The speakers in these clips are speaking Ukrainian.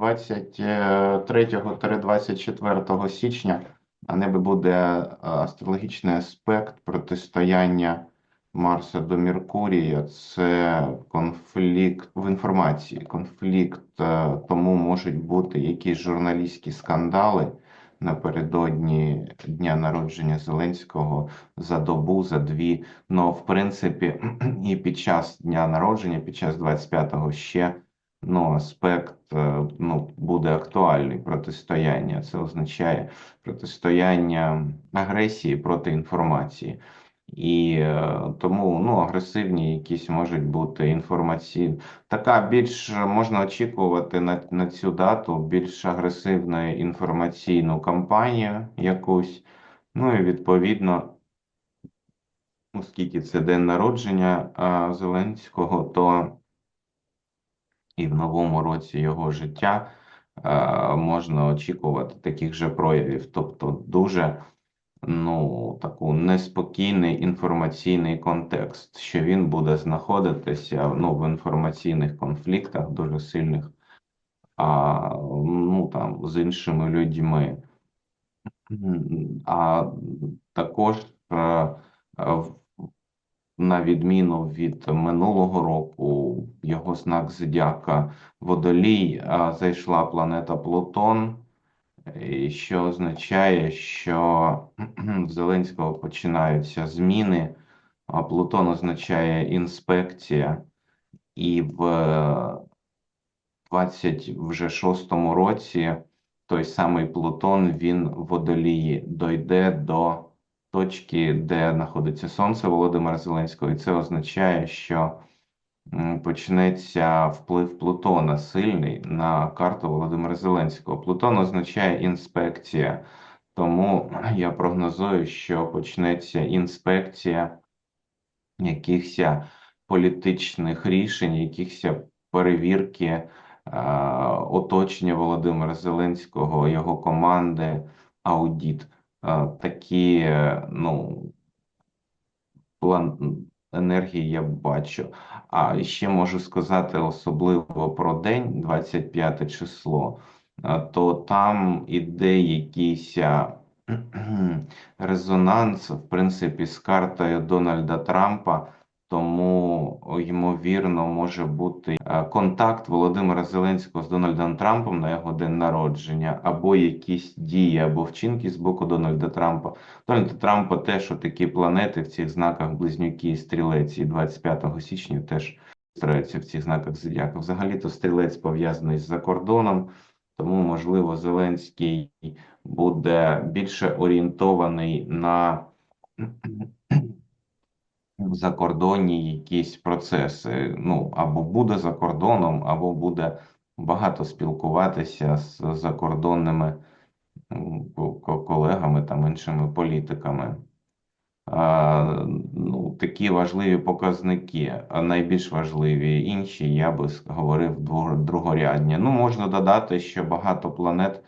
23-24 січня на небі буде е, астрологічний аспект протистояння Марса до Меркурія. Це конфлікт в інформації. Конфлікт, е, тому можуть бути якісь журналістські скандали напередодні дня народження Зеленського за добу, за дві. Ну, в принципі, і під час дня народження, під час 25-го ще ну, аспект е, ну, буде актуальний протистояння. Це означає протистояння агресії проти інформації. І е, тому ну, агресивні якісь можуть бути інформаційні. Така більш можна очікувати на, на цю дату більш агресивну інформаційну кампанію якусь. Ну і відповідно, оскільки це день народження Зеленського, то і в новому році його життя а, можна очікувати таких же проявів. Тобто дуже ну, таку неспокійний інформаційний контекст, що він буде знаходитися ну, в інформаційних конфліктах дуже сильних, а ну там з іншими людьми. А також е, е, в- на відміну від минулого року, його знак зодіака Водолій зайшла планета Плутон, що означає, що в Зеленського починаються зміни, а Плутон означає інспекція, і в 26-му році той самий Плутон він Водолії дойде до точки, де знаходиться Сонце Володимира Зеленського, і це означає, що почнеться вплив Плутона сильний на карту Володимира Зеленського. Плутон означає інспекція, тому я прогнозую, що почнеться інспекція якихось політичних рішень, якихось перевірки е, оточення Володимира Зеленського, його команди, аудіт. Такі, е, ну, план енергії я бачу. А ще можу сказати особливо про день, 25 число, то там іде якийсь резонанс, в принципі, з картою Дональда Трампа. Тому, ймовірно, може бути е, контакт Володимира Зеленського з Дональдом Трампом на його день народження, або якісь дії, або вчинки з боку Дональда Трампа. Дональда Трампа теж такі планети в цих знаках Близнюки і Стрілець, і 25 січня теж стараються в цих знаках Зодіака. Взагалі-то стрілець пов'язаний з закордоном, тому, можливо, Зеленський буде більше орієнтований на закордонні якісь процеси. Ну, або буде за кордоном, або буде багато спілкуватися з закордонними колегами там іншими політиками. А, ну, такі важливі показники, а найбільш важливі інші, я би говорив, другорядні. Ну, можна додати, що багато планет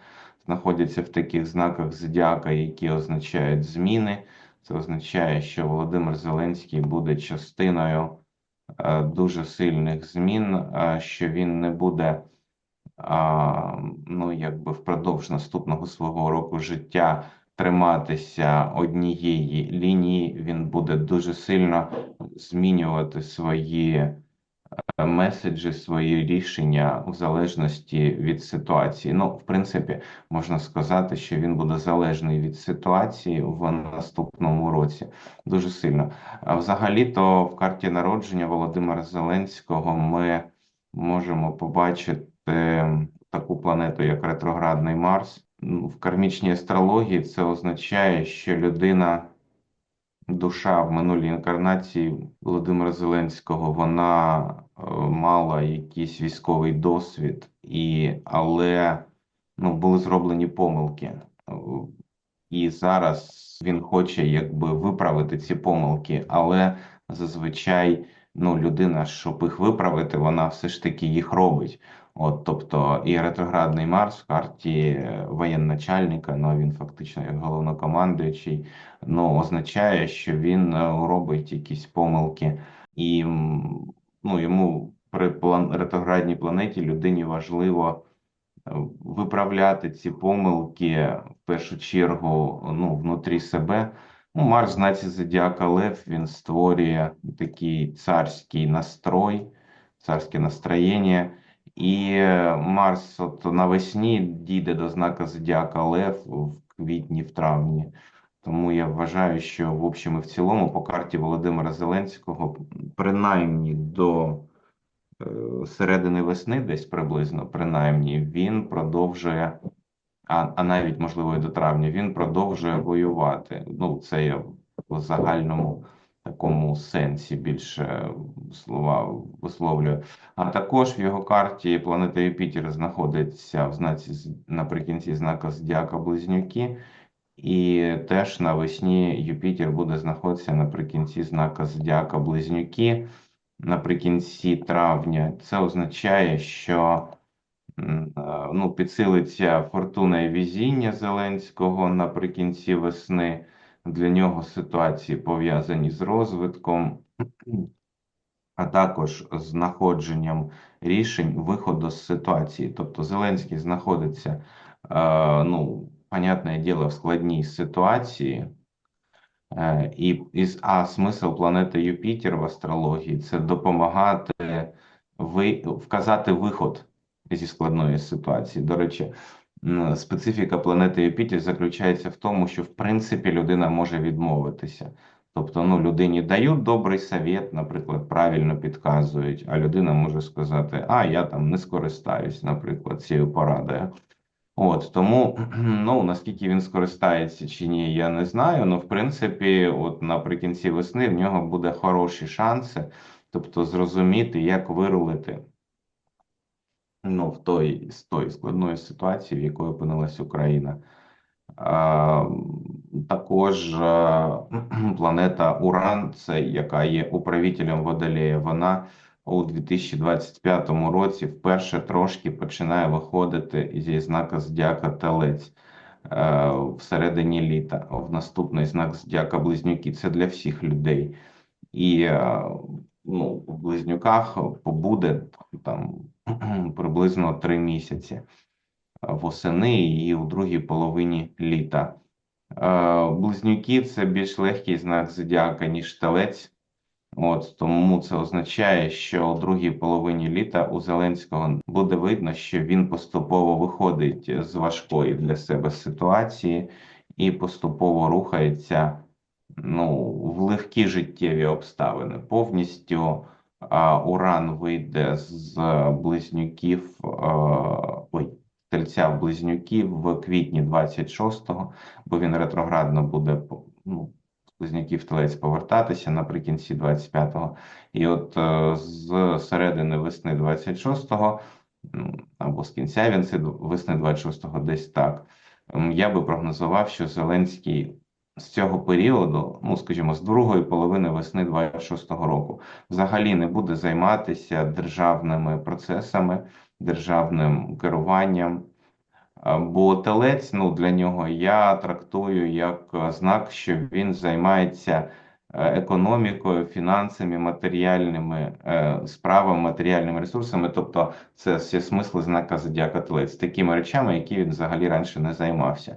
знаходяться в таких знаках зодіака, які означають зміни. Це означає, що Володимир Зеленський буде частиною е, дуже сильних змін, е, що він не буде ну, якби впродовж наступного свого року життя триматися однієї лінії, він буде дуже сильно змінювати свої меседжі, свої рішення в залежності від ситуації. Ну, в принципі, можна сказати, що він буде залежний від ситуації в наступному році дуже сильно. А взагалі-то в карті народження Володимира Зеленського ми можемо побачити таку планету, як ретроградний Марс. Ну, В кармічній астрології це означає, що людина, душа в минулій інкарнації Володимира Зеленського, вона е, мала якийсь військовий досвід, і, але ну, були зроблені помилки. Е, І зараз він хоче якби виправити ці помилки, але зазвичай ну, людина, щоб їх виправити, вона все ж таки їх робить. От, тобто, і ретроградний Марс в карті е, воєначальника, ну він фактично як головнокомандуючий, ну означає, що він е, робить якісь помилки, і ну, йому при план ретроградній планеті людині важливо виправляти ці помилки в першу чергу ну, внутрі себе. Ну, Марс знаці Зодіака Лев він створює такий царський настрой, царське настроєння. І е, Марс от навесні дійде до знака Зодіака Лев в квітні, в травні. Тому я вважаю, що в общем і в цілому по карті Володимира Зеленського, принаймні до е, середини весни, десь приблизно, принаймні, він продовжує, а, а навіть можливо і до травня, він продовжує воювати. Ну, це я в загальному такому сенсі більше слова висловлюю. А також в його карті планета Юпітер знаходиться в знаці наприкінці знака Зодіака Близнюки. І теж навесні Юпітер буде знаходитися наприкінці знака Зодіака Близнюки, наприкінці травня. Це означає, що е, ну, підсилиться фортуна і везіння Зеленського наприкінці весни. Для нього ситуації пов'язані з розвитком, а також знаходженням рішень виходу з ситуації. Тобто Зеленський знаходиться, е, ну, понятне діло, в складній ситуації. Е, І, і а смисл планети Юпітер в астрології це допомагати ви, вказати виход зі складної ситуації. До речі, специфіка планети Юпітер заключається в тому, що в принципі людина може відмовитися. Тобто, ну, людині дають добрий совет, наприклад, правильно підказують, а людина може сказати: А, я там не скористаюсь, наприклад, цією порадою. От тому, ну наскільки він скористається чи ні, я не знаю. Ну, в принципі, от наприкінці весни в нього буде хороші шанси, тобто зрозуміти, як вирулити ну, в той, з тої складної ситуації, в якій опинилась Україна. Також а, планета Уран, це яка є управителем Водолея, вона у 2025 році вперше трошки починає виходити зі знака Зодіака Телець е, всередині літа. В наступний знак Зодіака Близнюки. Це для всіх людей. І е, ну, в близнюках побуде там приблизно три місяці восени і у другій половині літа. Е, Близнюки це більш легкий знак зодіака, ніж телець. От тому це означає, що у другій половині літа у Зеленського буде видно, що він поступово виходить з важкої для себе ситуації і поступово рухається ну, в легкі життєві обставини. Повністю Уран вийде з близнюків, ой, тельця в близнюки в квітні 26-го, бо він ретроградно буде ну, близнюків телець повертатися наприкінці 25-го. І от е, з середини весни 26-го, або з кінця він- весни 26-го, десь так. Я би прогнозував, що Зеленський з цього періоду, ну скажімо, з другої половини весни 26-го року, взагалі не буде займатися державними процесами, державним керуванням. Бо телець, ну для нього я трактую як е, знак, що він займається е, економікою, фінансами, матеріальними е, справами, матеріальними ресурсами. Тобто, це всі смисли знака зодіака телець, такими речами, які він взагалі раніше не займався.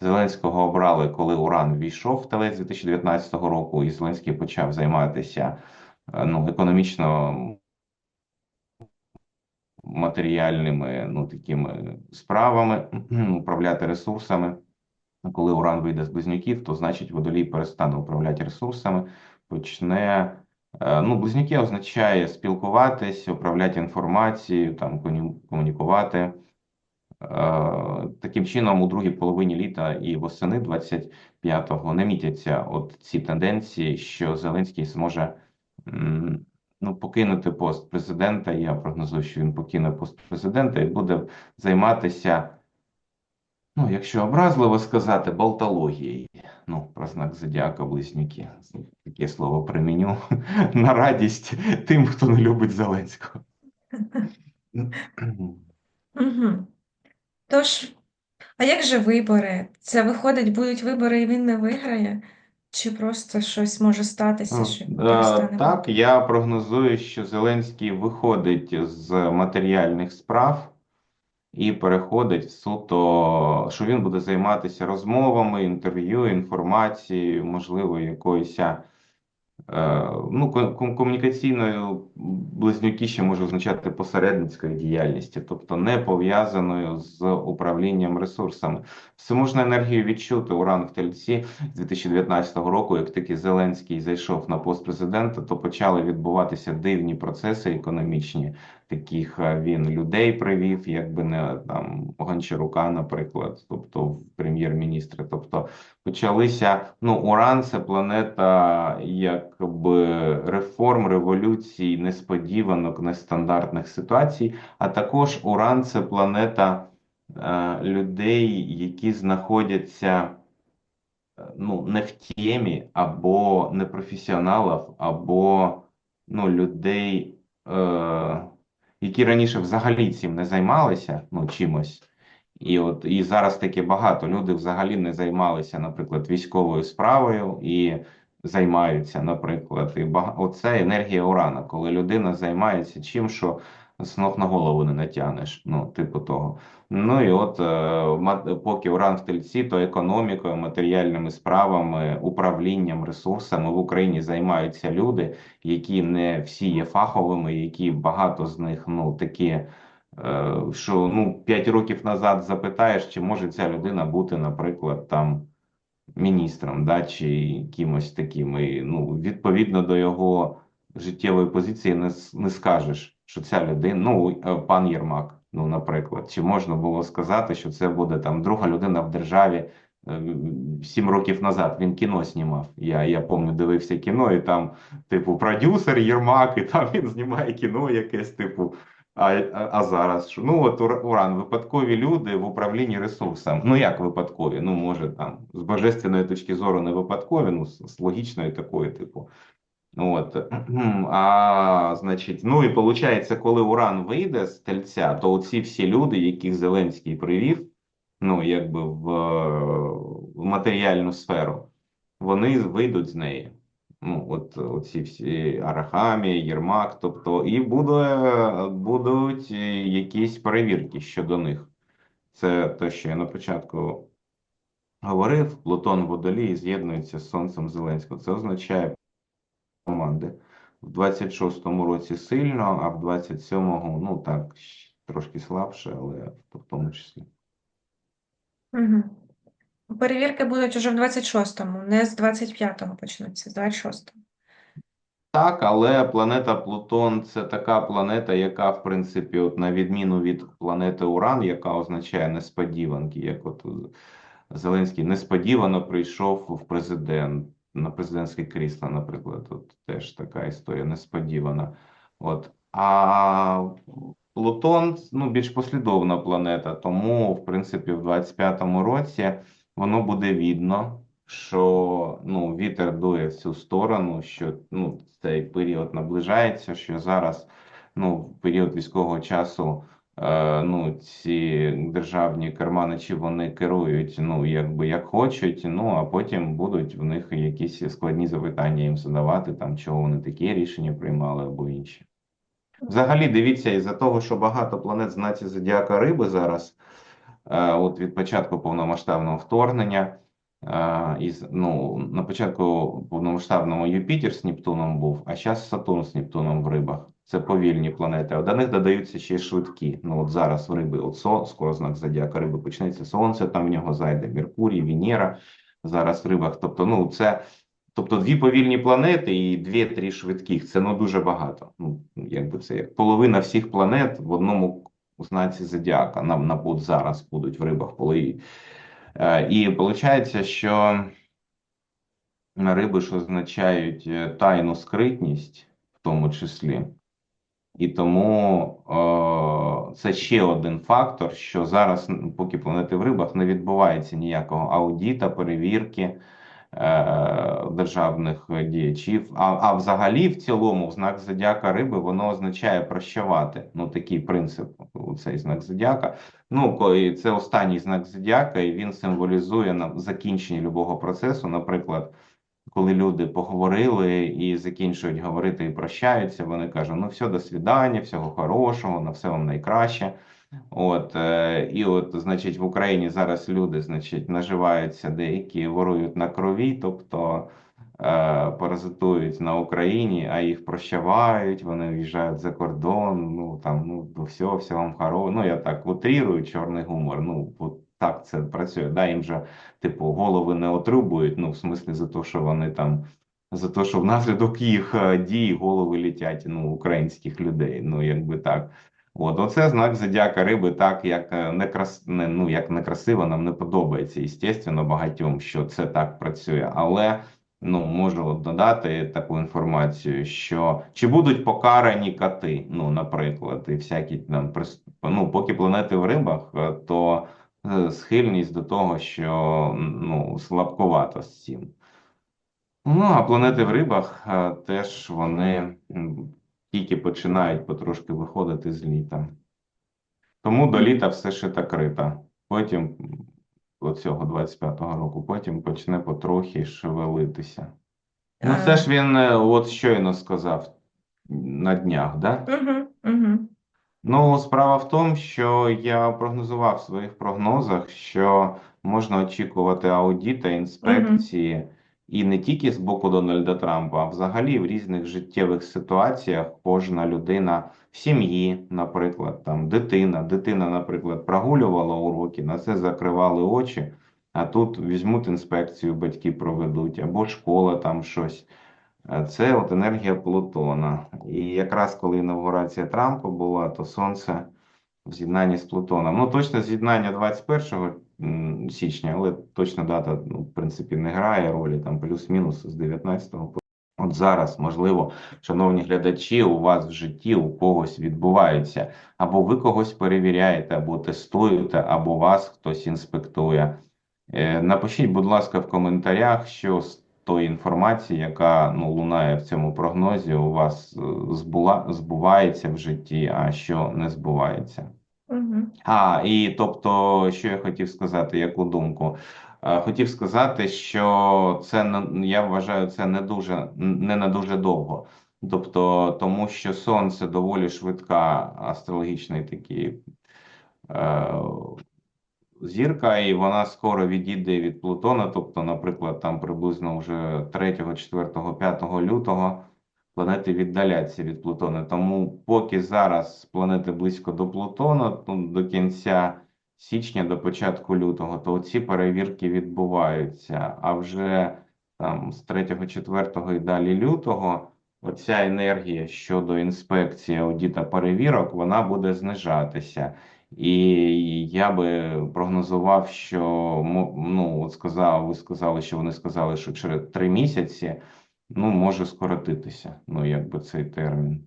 Зеленського обрали, коли Уран війшов в телець 2019 року, і Зеленський почав займатися е, ну, економічно матеріальними ну, такими справами, управляти ресурсами. Коли Уран вийде з близнюків, то значить водолій перестане управляти ресурсами, почне. е, Ну, близнюки означає спілкуватись, управляти інформацією, там комунікувати. Е, Таким чином, у другій половині літа і восени 25-го намітяться от ці тенденції, що Зеленський зможе ну, покинути пост президента. Я прогнозую, що він покине пост президента і буде займатися, ну, якщо образливо сказати, болтологією. Ну, про знак зодіака близнюки. Таке слово приміню на радість тим, хто не любить Зеленського. Тож, а як же вибори? Це виходить, будуть вибори і він не виграє? Чи просто щось може статися, що він Е, перестане Так, я прогнозую, що Зеленський виходить з матеріальних справ, і переходить в суто, що він буде займатися розмовами, інтерв'ю, інформацією, можливо, якоюсь. Е, Ну, комунікаційною близнюки ще може означати посередницькою діяльністю, тобто не пов'язаною з управлінням ресурсами. Всеможну енергію відчути уран в Тельці з 2019 року, як тільки Зеленський зайшов на пост президента, то почали відбуватися дивні процеси економічні. Таких е, він людей привів, якби не там Гончарука, наприклад, тобто прем'єр-міністри. Тобто почалися. Ну, Уран це планета якби реформ, революцій, несподіванок, нестандартних ситуацій. А також Уран це планета е, людей, які знаходяться е, ну, не в темі, або непрофесіоналів, або ну, людей, е, які раніше взагалі цим не займалися, ну, чимось. І от і зараз таке багато. Люди взагалі не займалися, наприклад, військовою справою і займаються, наприклад, і бага... оце енергія урана, коли людина займається чим, що з ног на голову не натягнеш, ну, типу того. Ну і от е, поки уран в тельці, то економікою, матеріальними справами, управлінням ресурсами в Україні займаються люди, які не всі є фаховими, які багато з них ну такі. е, Що ну 5 років назад запитаєш, чи може ця людина бути, наприклад, там міністром, да, чи кимось таким. І, ну, відповідно до його життєвої позиції не, не скажеш, що ця людина, ну, е, пан Єрмак, ну, наприклад, чи можна було сказати, що це буде там друга людина в державі. е, Сім років назад він кіно знімав. Я, я пам'ятаю, дивився кіно, і там, типу, продюсер Єрмак, і там він знімає кіно якесь, типу. А, а, зараз що? Ну, от Ура- Уран, випадкові люди в управлінні ресурсами. Ну, як випадкові? Ну, може, там, з божественної точки зору не випадкові, ну, з, логічної такої, типу. От, а, значить, ну і виходить, коли Уран вийде з тельця, то оці всі люди, яких Зеленський привів, ну, якби в, в матеріальну сферу, вони вийдуть з неї. Ну, от оці всі Арахамія, Єрмак, тобто, і буде, будуть якісь перевірки щодо них. Це те, що я на початку говорив, Плутон в з'єднується з Сонцем Зеленського. Це означає команди. В 26-му році сильно, а в 27-му, ну так, трошки слабше, але в тому числі. Угу. Перевірки будуть уже в 26-му, не з 25-го почнуться, з 26-го. Так, але планета Плутон це така планета, яка, в принципі, от на відміну від планети Уран, яка означає несподіванки, як от Зеленський несподівано прийшов в президент на президентське крісло, наприклад, от теж така історія несподівана. От а Плутон ну, більш послідовна планета, тому, в принципі, в 25-му році воно буде видно, що ну, вітер дує в цю сторону, що ну, цей період наближається, що зараз ну, в період військового часу е, ну, ці державні керманичі вони керують ну, якби як хочуть, ну а потім будуть в них якісь складні запитання їм задавати, там чого вони такі рішення приймали або інші. Взагалі, дивіться, із-за того, що багато планет знаці зодіака Риби зараз, от від початку повномасштабного вторгнення, е, із, ну, на початку повномасштабного Юпітер з Нептуном був, а зараз Сатурн з Нептуном в рибах. Це повільні планети. А до них додаються ще швидкі. Ну от зараз в риби, от со, скоро знак зодіака риби почнеться сонце, там в нього зайде Меркурій, Венера зараз в рибах. Тобто, ну це. Тобто дві повільні планети і дві-три швидких це ну дуже багато. Ну якби це як половина всіх планет в одному знаці зодіака. Нам на от зараз будуть в рибах полові. Е, і виходить, що риби ж означають е, тайну скритність, в тому числі. І тому е, це ще один фактор, що зараз, поки планети в рибах, не відбувається ніякого аудіта, перевірки державних діячів. А, а взагалі, в цілому, знак зодіака риби воно означає прощавати. Ну, такий принцип, у цей знак зодіака. Ну, і це останній знак зодіака, і він символізує нам закінчення любого процесу. Наприклад, коли люди поговорили і закінчують говорити і прощаються, вони кажуть: ну все, до свидання, всього хорошого, на все вам найкраще. От, е, і от, значить, в Україні зараз люди, значить, наживаються деякі, ворують на крові, тобто е, паразитують на Україні, а їх прощавають, вони в'їжджають за кордон, ну там, ну, всього, всього вам хоро. Ну, я так утрірую, чорний гумор. Ну, от так це працює. Да, їм же, типу, голови не отрубують, ну, в смислі, за те, що вони там. За те, що внаслідок їх е, дій голови літять ну, українських людей. Ну, якби так. От, оце знак зодіака риби, так як е, не крас... не, ну, як некрасиво, нам не подобається, естественно, багатьом, що це так працює. Але ну, можу додати таку інформацію, що чи будуть покарані коти, ну, наприклад, і всякі там ну, поки планети в рибах, е, то е, схильність до того, що ну, слабковато з цим. Ну, а планети в рибах теж вони тільки починають потрошки виходити з літа. Тому до літа все шита крита. Потім, оцього 25-го року, потім почне потрохи шевелитися. Ну, це ж він е, от щойно сказав на днях, да? Угу, угу. Ну, справа в тому, що я прогнозував в своїх прогнозах, що можна очікувати аудіта, інспекції, і не тільки з боку Дональда Трампа, а взагалі в різних життєвих ситуаціях кожна людина в сім'ї, наприклад, там дитина, дитина, наприклад, прогулювала уроки, на це закривали очі, а тут візьмуть інспекцію, батьки проведуть, або школа там щось. Е, Це от енергія Плутона. І якраз коли інаугурація Трампа була, то Сонце в з'єднанні з Плутоном. Ну, точно з'єднання 21 м, січня, але точна дата, ну, в принципі, не грає ролі, там плюс-мінус з 19-го. От зараз, можливо, шановні глядачі, у вас в житті у когось відбувається, або ви когось перевіряєте, або тестуєте, або вас хтось інспектує. Е, Напишіть, будь ласка, в коментарях, що з тої інформації, яка ну, лунає в цьому прогнозі, у вас е, збула, збувається в житті, а що не збувається. А, і тобто, що я хотів сказати, яку думку? Е, Хотів сказати, що це я вважаю, це не дуже не на дуже довго. Тобто, тому що Сонце доволі швидка астрологічний такий е, зірка, і вона скоро відійде від Плутона. Тобто, наприклад, там приблизно вже 3, 4, 5 лютого планети віддаляться від Плутона. Тому поки зараз планети близько до Плутона, ну, до кінця січня, до початку лютого, то ці перевірки відбуваються. А вже там з 3, 4 і далі лютого. Оця енергія щодо інспекції, аудіта, перевірок, вона буде знижатися. І я би прогнозував, що ну, от сказав, ви сказали, що вони сказали, що через три місяці ну, може скоротитися. Ну, якби цей термін,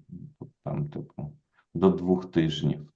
там, типу, до двох тижнів.